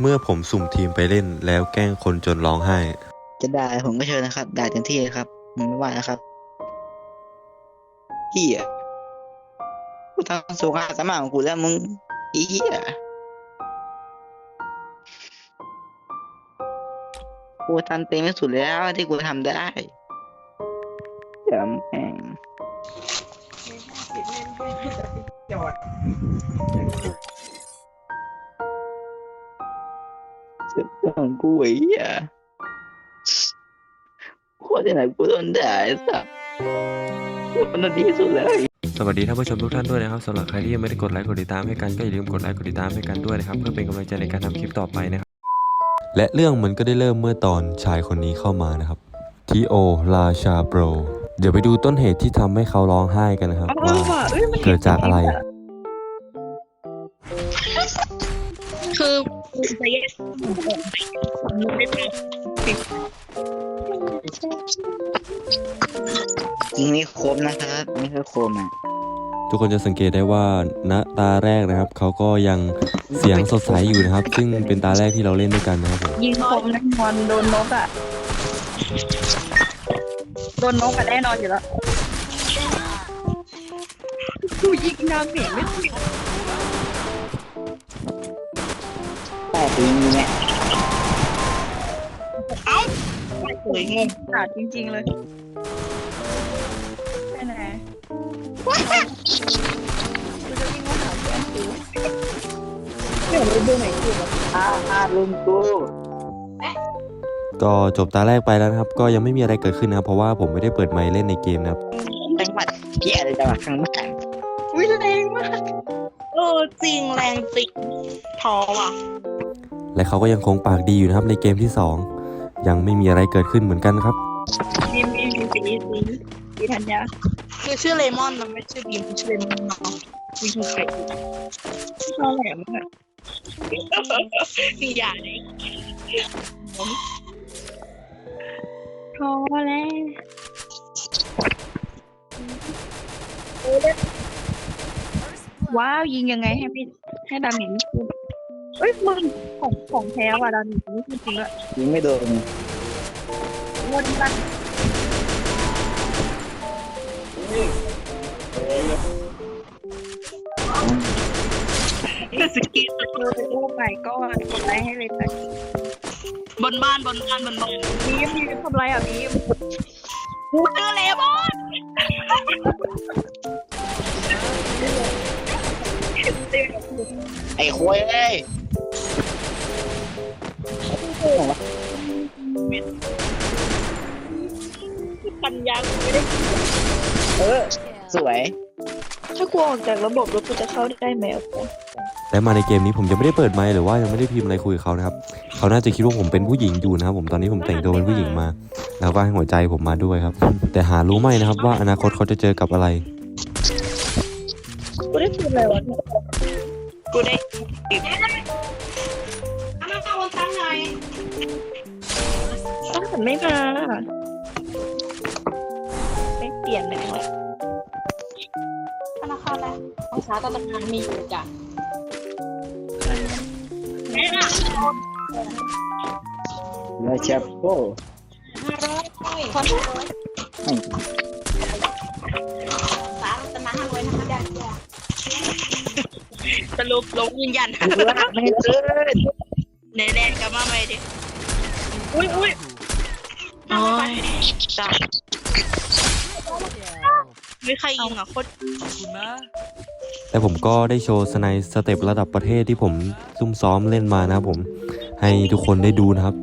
เมื่อผมสุ่มทีมไปเล่นแล้วแกล้งคนจนร้องไห้ จะด่าผมก็เชิญนะครับ ด่าเต็มที่เลยครับผมไม่ว่านะครับเฮียกูทำสุขาสมานของกูแล้วมึงอ้เฮียกูทำเต็มที่สุดแล้วที่กูทำได้เดี๋ยวแม่งจอด เสือกเรื่องของกูไอ้เฮียโคตรที่ไหนกูโดนด่าไอ้สัสกูทำดีที่สุดแล้วสวัสดีท่านผู้ชมทุกท่านด้วยนะครับสำหรับใครที่ยังไม่ได้กดไลค์กดติดตามให้กันก็อย่าลืมกดไลค์กดติดตามให้กันด้วยนะครับเพื่อเป็นกำลังใจในการทำคลิปต่อไปนะครับ และเรื่องมันก็ได้เริ่มเมื่อตอนชายคนนี้เข้ามานะครับทีโอราชาโปรเดี๋ยวไปดูต้นเหตุที่ทำให้เขาร้องไห้กันนะครับว่าเกิดจากอะไร จะแยกมันไม่เป็นยิงไม่ครบนะครับไม่ค่อยคมอะทุกคนจะสังเกตได้ว่าณตาแรกนะครับเขาก็ยังเสียงสดใสอยู่นะครับ ซึ่งเป็นตาแรกที่เราเล่นด้วยกันนะครับผมยิงคมแน่นอนโดนนกอะโดนนกอะแน่นอนอยู่แล้วกูยิงน้ำเหม็นไม่ถึง แต่กูยิงเนี่ยเอ้าสวยงงขาดจริง ๆ เลยแค่ไหนกูจะวิ่งมาหาเพื่อนกูเดี๋ยวเราดูไหนกูวะอ้าอ้าลุงกูก็จบตาแรกไปแล้วนะครับ ก็ยังไม่มีอะไรเกิดขึ้นนะครับ เพราะว่าผมไม่ได้เปิดไมค์เล่นในเกมนะครับจังหวัดเกียอะไรจังหวัดข้างบ้านอุ้ยแรงมาก เออจริงแรงจริงท้อว่ะ และเขาก็ยังคงปากดีอยู่นะครับในเกมที่สองยังไม่มีอะไรเกิดขึ้นเหมือนกันครับบีมบีมบีมบีมบีมบีธัญญาคือชื่อเลมอนมันไม่ชื่อบีมชื่อเลมอนเนาะบีมคือใครชอบแหลมอะอย่างนี้พอแล้วว้าว ยิงยังไงให้พี่ให้ดามินพูด เอ้ยมึงของของแท้ว่ะดามินนี่จริงๆอะยิงไม่โดนวนกันสกิลโอ้ my god กดไลค์ให้เลยจ้ะบนบ้านบนบ้านบนบ้านบีมบีมทำไรอะบีมกูเจอเลมอนไอ้ควยเอ้ย ปัญญากูไม่ได้เออ สวย ถ้ากูออกจากระบบแล้วกูจะเข้าได้ไหมอะกูและมาในเกมนี้ผมยังไม่ได้เปิดไมค์หรือว่ายังไม่ได้พิมพ์อะไรคุยกับเขานะครับ เขาน่าจะคิดว่าผมเป็นผู้หญิงอยู่นะครับผมตอนนี้ผมแต่งตัวเป็นผู้หญิงมา แล้วก็ให้หัวใจผมมาด้วยครับ แต่หารู้ไหมนะครับว่าอนาคตเขาจะเจอกับอะไร กูได้พูดอะไรวะเนี่ยกูได้ เอามาเอาวันตั้งหน่อย ต้องหันไม่มาไม่เปลี่ยนเลยว่ะธนาคารอะไรของสาธารณะมีอยู่จ้ะแม่อะแล้วเชฟโอ้ห้าร้อยคนห้าร้อยสาธารณะห้าร้อยนะคะได้จ้ะสรุปลงยืนยันกูรักไม่เกินในแลนด์กับมาใหม่ดิ อุ้ยอุ้ยโอ้ยจ้าไม่ใครยิงอะโคตรแต่ผมก็ได้โชว์สไนด์สเต็ประดับประเทศที่ผมซุ่มซ้อมเล่นมานะครับผมให้ทุกคนได้ดูนะครับ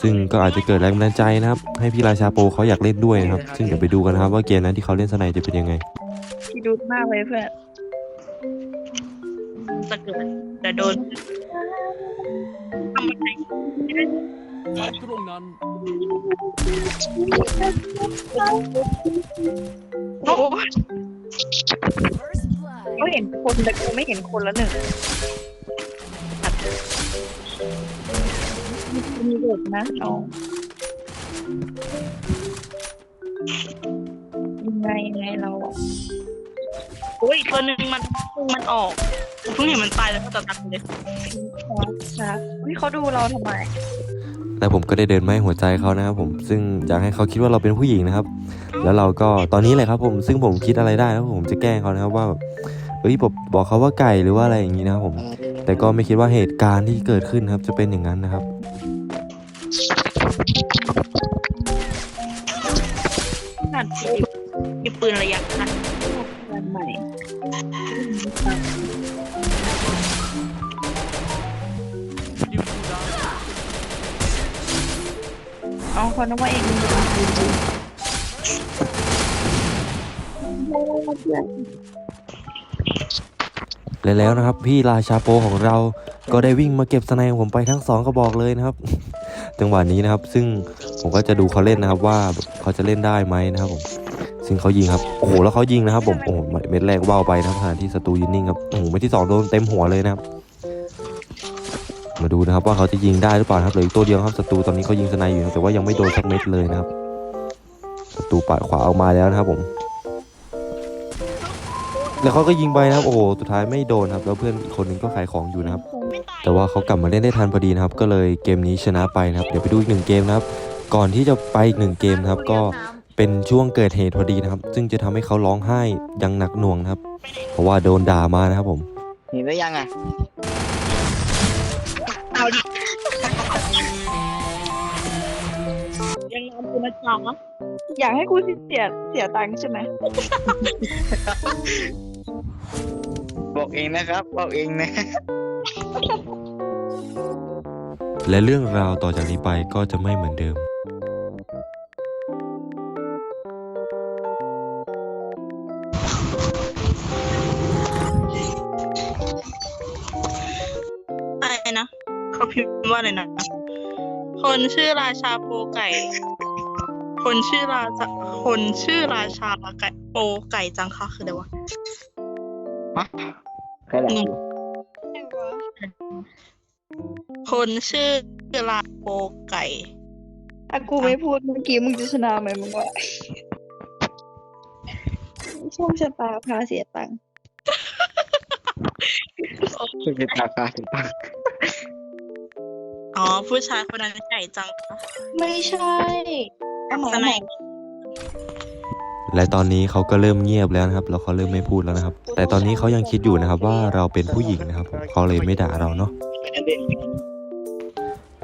ซึ่งก็อาจจะเกิดแรงบันดาลใจนะครับ ให้พี่ราชาโปเขาอยากเล่นด้วยนะครับ ซึ่งเดี๋ยวไปดูกันนะครับ ว่าเกมนั้นที่เขาเล่นสไนด์จะเป็นยังไงที่ดูมากเลยเพื่อนจะเกิดแต่โดนทำอะไร ตรงนั้น โอ้ก็เห็นคนแต่กูไม่เห็นคนแล้วหนึ่งมีเด็กนะน้องยังไงยังไงเราอะโอ้ยตัวหนึ่งมันมันออกกูเพิ่งเห็นมันตายแล้วก็ตัดตัดเลยนะนี่เขาดูเราทำไม แล้วผมก็ได้เดินมาให้หัวใจเขานะครับผมซึ่งอยากให้เขาคิดว่าเราเป็นผู้หญิงนะครับ แล้วเราก็ตอนนี้เลยครับผมซึ่งผมคิดอะไรได้นะครับผมจะแกล้งเขานะครับว่าแบบเอ้ยบอกบอกเขาว่าไก่หรือว่าอะไรอย่างนี้นะครับผม แต่ก็ไม่คิดว่าเหตุการณ์ที่เกิดขึ้นครับ จะเป็นอย่างนั้นนะครับขนาดที่มีปืนระยะสั้นวันใหม่ เอาคนนึกว่าเองมีปืนจริงและแล้วนะครับ พี่ราชาโปของเราก็ได้วิ่งมาเก็บสไนของผมไปทั้งสองกระบอกเลยนะครับ จังหวะนี้นะครับ ซึ่งผมก็จะดูเขาเล่นนะครับว่าเขาจะเล่นได้ไหมนะครับผมซึ่งเขายิงครับโอ้โหแล้วเขายิงนะครับผมโอ้โหเม็ดแรกว่าวไปนะครับขณะที่ศัตรูยืนนิ่งครับโอ้โหเม็ดที่สองโดนเต็มหัวเลยนะครับ มาดูนะครับว่าเขาจะยิงได้หรือเปล่าครับเหลืออีกตัวเดียวครับศัตรูตอนนี้เขายิงสไนอยู่แต่ว่ายังไม่โดนสักเม็ดเลยนะครับศัตรูปัดขวาออกมาแล้วนะครับผม แล้วเขาก็ยิงไปนะครับโอ้โหสุดท้ายไม่โดนครับ แล้วเพื่อนอีกคนนึงก็ขายของอยู่นะครับ แต่ว่าเขากลับมาเล่นได้ทันพอดีนะครับ ก็เลยเกมนี้ชนะไปนะครับ เดี๋ยวไปดูอีกหนึ่งเกมนะครับ ก่อนที่จะไปอีกหนึ่งเกมนะครับ ก็เป็นช่วงเกิดเหตุพอดีนะครับ ซึ่งจะทำให้เขาร้องไห้ยังหนักหน่วงนะครับ เพราะว่าโดนด่ามานะครับผมเห็นหรือยังอะ เอาดิยังงอนกูนะจ๊ะอยากให้กูเสียเสียตังค์ใช่ไหมบอกเองนะครับ บอกเองนะ และเรื่องราวต่อจากนี้ไปก็จะไม่เหมือนเดิม คนชื่อราชาโปไก่ คนชื่อราชาคนชื่อราชาไก่โปไก่จังค่ะคืออะไรวะใครแหละคนชื่อราโปไก่ถ้ากูไม่พูดเมื่อกี้มึงจะชนะไหมมึงว่าโชคชะตาพาเสียตังค์คุณจะตาคาถึงปาก อ๋อ ผู้ชายคนนั้นไก่จังค่ะไม่ใช่เอาใหม่สเอาไนใหม่ป์และตอนนี้เขาก็เริ่มเงียบแล้วนะครับ แล้วเขาเริ่มไม่พูดแล้วนะครับ แต่ตอนนี้เขายังคิดอยู่นะครับว่าเราเป็นผู้หญิงนะครับผมเขาเลยไม่ด่าเราเนาะ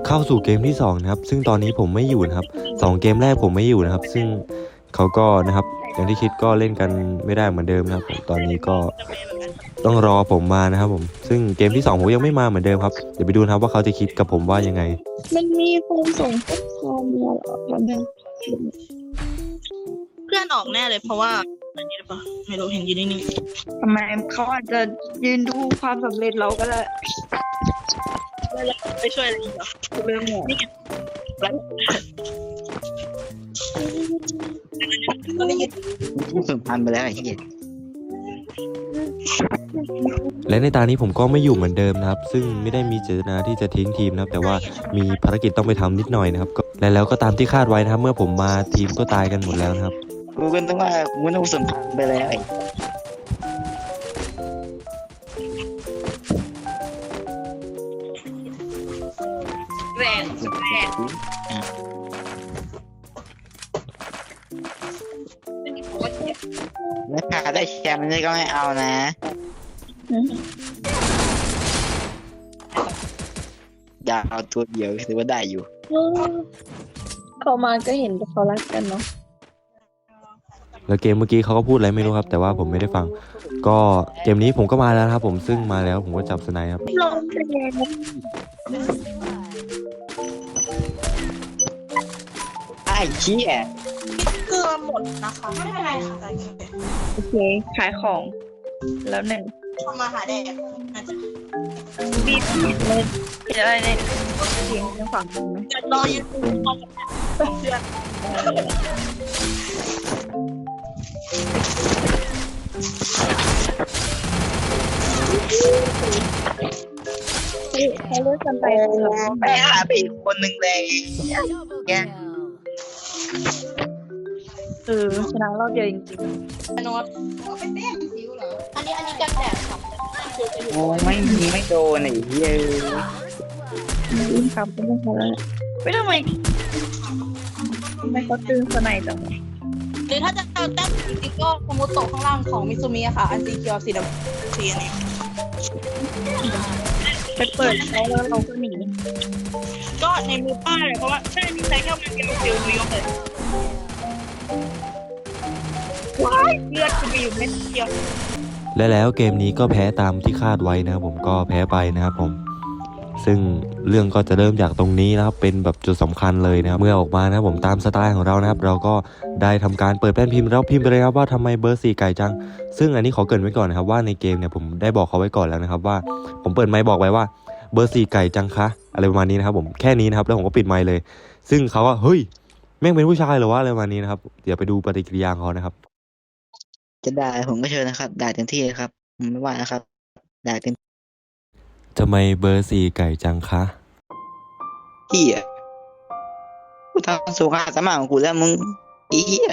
เข้าสู่เกมที่สองนะครับ ซึ่งตอนนี้ผมไม่อยู่นะครับสองเกมแรกผมไม่อยู่นะครับ ซึ่งเขาก็นะครับ อย่างที่คิดก็เล่นกันไม่ได้เหมือนเดิมนะครับผมตอนนี้ก็ ต้องรอผมมานะครับผม ซึ่งเกมที่สองผมยังไม่มาเหมือนเดิมครับ เดี๋ยวไปดูนะครับว่าเขาจะคิดกับผมว่ายังไง มันมีคนส่งข้อความมาเหรอวันนึงเพื่อนออกแน่เลยเพราะว่าอันนี้หรือเปล่าไม่รู้เห็นยืนนิ่งทำไมเขาอาจจะยืนดูความสำเร็จเราก็ได้ๆไปช่วยอะไรอีกเหรอเรื่องเนี่ยตอนนี้ผู้สูญพันธุ์ไปแล้วไอ้เหี้ย และในตานี้ผมก็ไม่อยู่เหมือนเดิมนะครับ ซึ่งไม่ได้มีเจตนาที่จะทิ้งทีมนะครับ แต่ว่ามีภารกิจต้องไปทำนิดหน่อยนะครับก็และแล้วก็ตามที่คาดไว้นะครับ เมื่อผมมาทีมก็ตายกันหมดแล้วนะครับ กูก็ต้องว่ากูต้องผู้สูญพันธุ์ไปแล้วไอ้แหวนแหว นแล้วถ้าได้แชมป์นี่ก็ไม่เอานะ ดาวตัวเดียวถือว่าได้อยู่ เขามาก็เห็นแต่เขารักกันเนาะแล้วเกมเมื่อกี้เขาก็พูดอะไรไม่รู้ครับ แต่ว่าผมไม่ได้ฟัง ก็เกมนี้ผมก็มาแล้วนะครับ ผมซึ่งมาแล้วผมก็จับสไนด์ครับ ลงไปแล้วไอ้เชี่ย เกลือหมดนะคะ ไม่เป็นไรค่ะโอเค โอเค ขายของ แล้วหนึ่งเข้ามาหาแดกน่าจะบีบบีบเลยเห็นอะไรเนี่ยเสียงทางฝั่งมึงไหมจะรอยืนดูความของเพื่อนเขาเลิกกันไปโอ้ไปหาไปอีกคนหนึ่งเลยแก เออชนะรอบเดียวจริงโน้ตอันนี้อันนี้กันแดดค่ะคิวจะอยู่โอ้ไม่มีไม่โดนไอ้เหี้ยยิงครับไม่ต้องเขาแล้วไม่ทำไมทำไมเขาตึงสไนจังหรือถ้าจะเอาแต้มจริงๆก็สมมติโต๊ะข้างล่างของมิซูมิอะค่ะ อันสีเขียวสีดำสีอันนี้ไปเปิดเขาแล้วเราก็หนีก็ในมือป้าเลยเพราะว่าใช่มีใช้แค่มันเดียวคิวมียกเลย ว้ายเลือดกูมีอยู่เม็ดเดียวและแล้วเกมนี้ก็แพ้ตามที่คาดไว้นะครับผมก็แพ้ไปนะครับผม ซึ่งเรื่องก็จะเริ่มจากตรงนี้นะครับเป็นแบบจุดสำคัญเลยนะครับเมื่อออกมานะครับผมตามสไตล์ของเรานะครับ เราก็ได้ทำการเปิดแป้นพิมพ์แล้วพิมพ์ไปเลยครับว่าทำไมเบอร์สี่ไก่จัง ซึ่งอันนี้ขอเกินไว้ก่อนนะครับว่าในเกมเนี่ยผมได้บอกเขาไว้ก่อนแล้วนะครับว่า ผมเปิดไมค์บอกไว้ว่าเบอร์สี่ไก่จังคะอะไรประมาณนี้นะครับผมแค่นี้นะครับแล้วผมก็ปิดไมค์เลย ซึ่งเขาว่าเฮ้ยแม่งเป็นผู้ชายเหรอวะอะไรประมาณนี้นะครับเดี๋ยวไปดูปฏิกิริยาของเขานะครับ จะด่าผมก็เชิญนะครับ ด่าเต็มที่เลยครับผมไม่ว่านะครับ ด่าเต็มทำไมเบอร์สี่ไก่จังคะ ที่อะกูทำสุขาสมานของกูแล้วมึงไอ้เหี้ย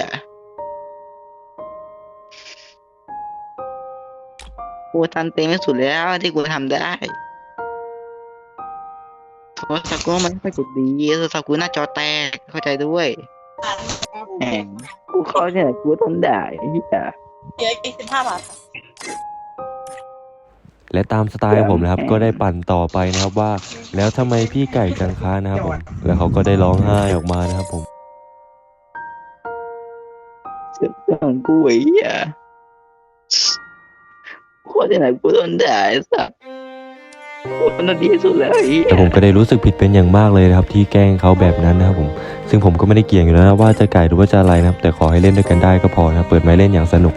กูทำเต็มที่สุดแล้วที่กูทำได้โทรศัพท์กูมันไม่ค่อยจะดีโทรศัพท์กูหน้าจอแตกเข้าใจด้วยแหมกูเขาเนี่ยกูทำได้ไอ้เหี้ย เดี๋ยวอีกสิบห้าบาทค่ะและตามสไตล์ของผมนะครับ ก็ได้ปั่นต่อไปนะครับว่า แล้วทำไมพี่ไก่จังคะนะครับผม แล้วเขาก็ได้ร้องไห้ออกมานะครับผมเรื่องของกูไอ้เหี้ยโคตรไหนกูทนได้สัสกูทนดีที่สุดแล้วไอ้เหี้ยแต่ผมก็ได้รู้สึกผิดเป็นอย่างมากเลยนะครับ ที่แกล้งเขาแบบนั้นนะครับผม ซึ่งผมก็ไม่ได้เกี่ยงอยู่แล้วนะว่าจะไก่หรือว่าจะอะไรนะครับ แต่ขอให้เล่นด้วยกันได้ก็พอนะเปิดไม้เล่นอย่างสนุก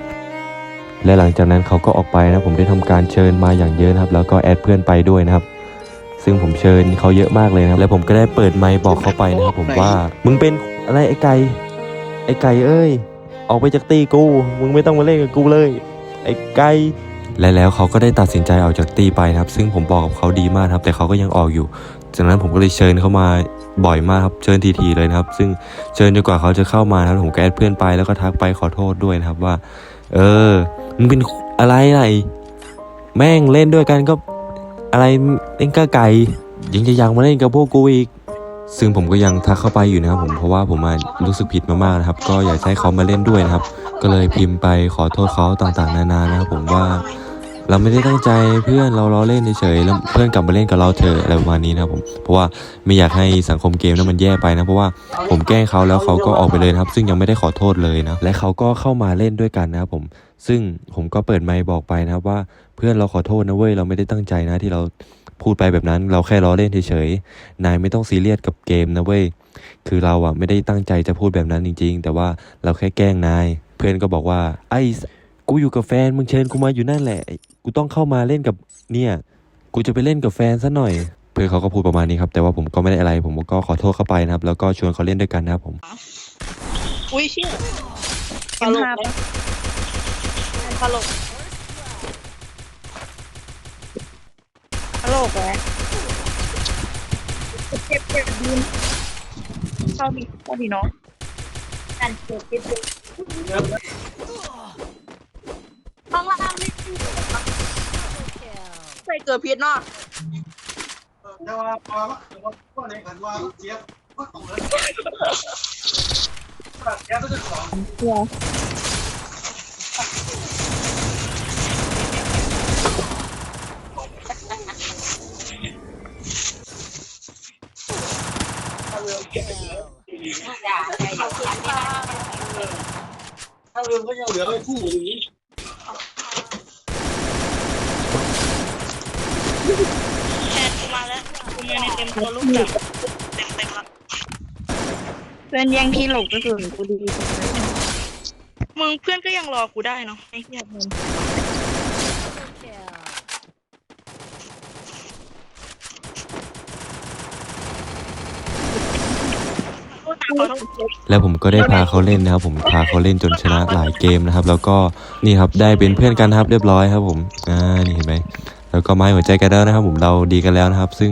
และหลังจากนั้นเขาก็ออกไปนะผมได้ทำการเชิญมาอย่างเยอะนะครับ แล้วก็แอดเพื่อนไปด้วยนะครับ ซึ่งผมเชิญเขาเยอะมากเลยนะครับและผมก็ได้เปิดไมค์บอกเขาไปนะครับผมว่า มึงเป็นอะไรไอ้ไก่ไอ้ไก่เอ้ย ออกไปจากตีกู มึงไม่ต้องมาเล่นกับกูเลย ไอ้ไก่และแล้วเขาก็ได้ตัดสินใจออกจากตีไปนะครับ ซึ่งผมบอกกับเขาดีมากครับ แต่เขาก็ยังออกอยู่ จากนั้นผมก็เลยเชิญเขามาบ่อยมากครับ เชิญทีๆเลยนะครับ ซึ่งเชิญจนกว่าเขาจะเข้ามานะครับผมก็แอดเพื่อนไปแล้วก็ทักไปขอโทษด้วยนะครับว่า เออมึงเป็นอะไรไรแม่งเล่นด้วยกันก็ อะไรเล่นก้าไก่ยังจะยังมาเล่นกับพวกกูอีก ซึ่งผมก็ยังทักเข้าไปอยู่นะครับผมเพราะว่าผมมารู้สึกผิดมากๆนะครับ ก็อยากให้เขามาเล่นด้วยนะครับ ก็เลยพิมพ์ไปขอโทษเขาต่างๆ นานานะครับผมว่า เราไม่ได้ตั้งใจเพื่อนเราล้อเล่นเฉยๆแล้วเพื่อนกลับมาเล่นกับเราเถอะอะไรประมาณนี้นะครับผมเพราะว่าไม่อยากให้สังคมเกมนั้นมันแย่ไปนะเพราะว่าผมแกล้งเขาแล้วเขาก็ออกไปเลยนะครับซึ่งยังไม่ได้ขอโทษเลยนะและเขาก็เข้ามาเล่นด้วยกันนะครับผมซึ่งผมก็เปิดไมค์บอกไปนะครับว่าเพื่อนเราขอโทษนะเว้ยเราไม่ได้ตั้งใจนะที่เราพูดไปแบบนั้นเราแค่ล้อเล่นเฉยๆ นายไม่ต้องซีเรียสกับเกมนะเว้ย คือเราอะไม่ได้ตั้งใจจะพูดแบบนั้นจริง ๆ แต่ว่าเราแค่แกล้งนาย เพื่อนก็บอกว่าไอ้ กูอยู่กับแฟนมึงเชิญกูมาอยู่นั่นแหละ กูต้องเข้ามาเล่นกับเนี่ย กูจะไปเล่นกับแฟนซะหน่อย เพื่อนเขาก็พูดประมาณนี้ครับ แต่ว่าผมก็ไม่ได้อะไร ผมก็ขอโทษเข้าไปนะครับ แล้วก็ชวนเขาเล่นด้วยกันนะครับผม อุ้ยเชี่ยตเอ็มลกห้าเลยตลกตลกแล้วเจ็บเจ็บดีเข้าดีเข้าดีเนาะการเจ็บเจ็บ ข้างล่างไม่ใส่เกลือพิษเนาะแต่ว่าพอว่าก็ในกันว่าเจี๊ยบก็ต้องเลยเจี๊ยบก็จะสองถ้าเรือก็ยังเหลือไอ้คู่อย่างนี้ แทนกูมา แล้วกูมาในเต็มตัวลูกจับเต็มเต็มละเพื่อนแย่งที่หลบก็คือกูดีมึงเพื่อนก็ยังรอกูได้เนาะไอ้เหี้ยมึงขอโทษแล้วผมก็ได้พาเขาเล่นนะครับ ผมพาเขาเล่นจนชนะหลายเกมนะครับ แล้วก็นี่ครับได้เป็นเพื่อนกันนะครับเรียบร้อยครับผมอ่านี่เห็นไหมแล้วก็ไม้หัวใจกันแล้วนะครับ ผมเราดีกันแล้วนะครับ ซึ่ง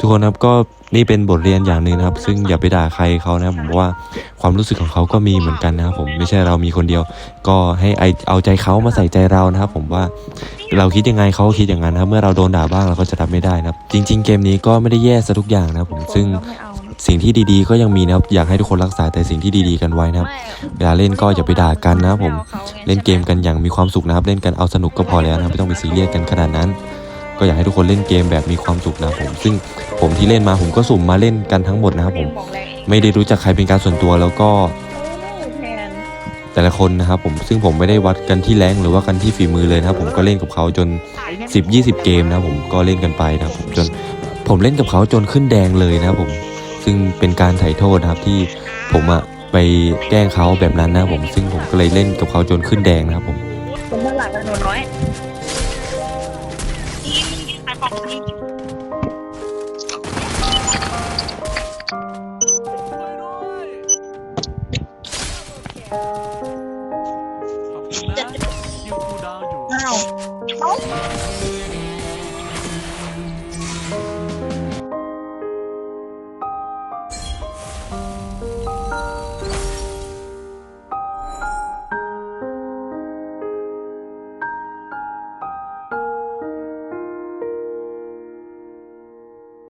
ทุกคนครับก็นี่เป็นบทเรียนอย่างหนึ่งนะครับ ซึ่งอย่าไปด่าใครเขานะครับผมว่าความรู้สึกของเขาก็มีเหมือนกันนะครับผมไม่ใช่เรามีคนเดียว ก็ให้ไอเอาใจเขามาใส่ใจเรานะครับ ผมว่าเราคิดยังไงเขาก็คิดอย่างนั้นนะครับเมื่อเราโดนด่าบ้างเราก็จะรับไม่ได้นะครับ จริง ๆ เกมนี้ก็ไม่ได้แย่ซะทุกอย่างนะครับผมซึ่งสิ่งที่ดีๆ ก็ยังมีนะครับ อยากให้ทุกคนรักษาแต่สิ่งที่ดีๆกันไว้นะครับ เวลาเล่นก็อย่าไปด่ากันนะผม เล่นเกมกันอย่างมีความสุขนะครับ เล่นกันเอาสนุกก็พอแล้วนะไม่ต้องไปซีเรียสกันขนาดนั้น ก็อยากให้ทุกคนเล่นเกมแบบมีความสุขนะครับผมซึ่งผมที่เล่นมาผมก็สุ่มมาเล่นกันทั้งหมดนะครับผมบอกแรงไม่ได้รู้จักใครเป็นการส่วนตัวแล้วก็โอ้แพนแต่ละคนนะครับผมซึ่งผมไม่ได้วัดกันที่แรงค์หรือว่ากันที่ฝีมือเลยนะครับผมก็เล่นกับเขาจน 10-20 เกมนะครับผมก็เล่นกันไปนะครับผมจนผมเล่นกับเขาจนขึ้นแดงเลยนะครับผมซึ่งเป็นการไถ่โทษนะครับที่ผมอะไปแกล้งเขาแบบนั้นนะครับผมซึ่งผมก็เลยเล่นกับเขาจนขึ้นแดงนะครับผม